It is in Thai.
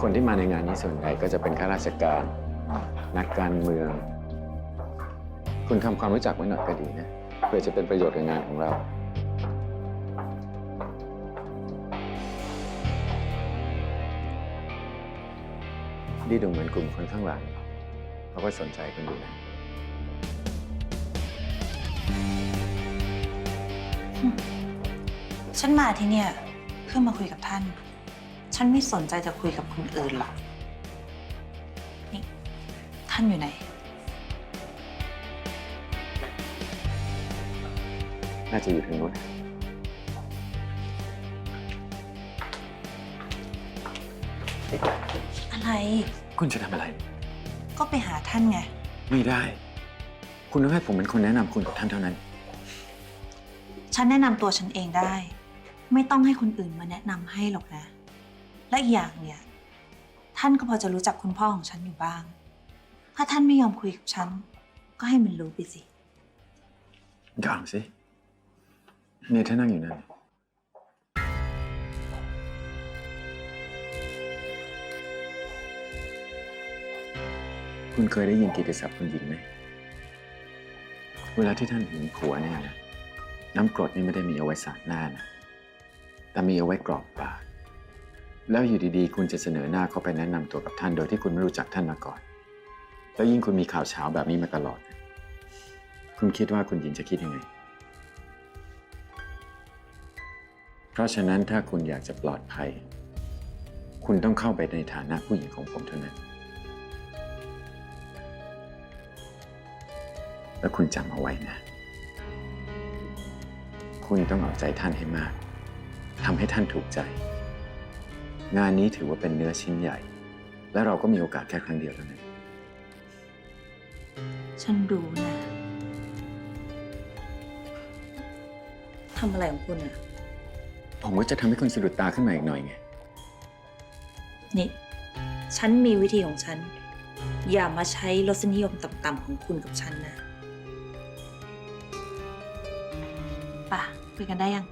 คนที่มาในงานนี้ส่วนใหญ่ก็จะเป็นข้าราชการ นักการเมือง คุณทำความรู้จักไว้หน่อยก็ดีนะ เพื่อจะเป็นประโยชน์กับงานของเราดีดูเหมือนกลุ่มคนข้างหลังเขาก็สนใจกันอยู่นะฉันมาที่เนี่ยเพื่อมาคุยกับท่าน ฉันไม่สนใจจะคุยกับคนอื่นหรอก นี่ท่านอยู่ไหน น่าจะอยู่ทางนู้นอะไร คุณจะทำอะไร ก็ไปหาท่านไง ไม่ได้ คุณต้องให้ผมเป็นคนแนะนำคุณกับท่านเท่านั้น ฉันแนะนำตัวฉันเองได้ ไม่ต้องให้คนอื่นมาแนะนำให้หรอกนะ และอีกอย่างเนี่ย ท่านก็พอจะรู้จักคุณพ่อของฉันอยู่บ้าง ถ้าท่านไม่ยอมคุยกับฉัน ก็ให้มันรู้ไปสิก็เอาสิเนี่ยถ้านั่งอยู่นั่นคุณเคยได้ยินกิติศัพท์คุณหญิงไหม เวลาที่ท่านหึงผัวเนี่ยนะน้ำกรดนี่ไม่ได้มีเอาไว้สาดหน้านะ แต่มีเอาไว้กรอกปาก แล้วอยู่ดีๆ คุณจะเสนอหน้าเข้าไปแนะนำตัวกับท่านโดยที่คุณไม่รู้จักท่านมาก่อน แล้วยิ่งคุณมีข่าวเช้าแบบนี้มาตลอด คุณคิดว่าคุณหญิงจะคิดยังไง เพราะฉะนั้นถ้าคุณอยากจะปลอดภัย คุณต้องเข้าไปในฐานะผู้หญิงของผมเท่านั้น แล้วคุณจำเอาไว้นะ คุณต้องเอาใจท่านให้มากทำให้ท่านถูกใจ งานนี้ถือว่าเป็นเนื้อชิ้นใหญ่ และเราก็มีโอกาสแค่ครั้งเดียวเท่านั้น ฉันรู้นะทำอะไรของคุณอะผมก็จะทำให้คุณสะดุดตาขึ้นมาอีกหน่อยไง นี่ ฉันมีวิธีของฉัน อย่ามาใช้รสนิยมต่ำๆของคุณกับฉันนะ ป่ะคุยกันได้ยัง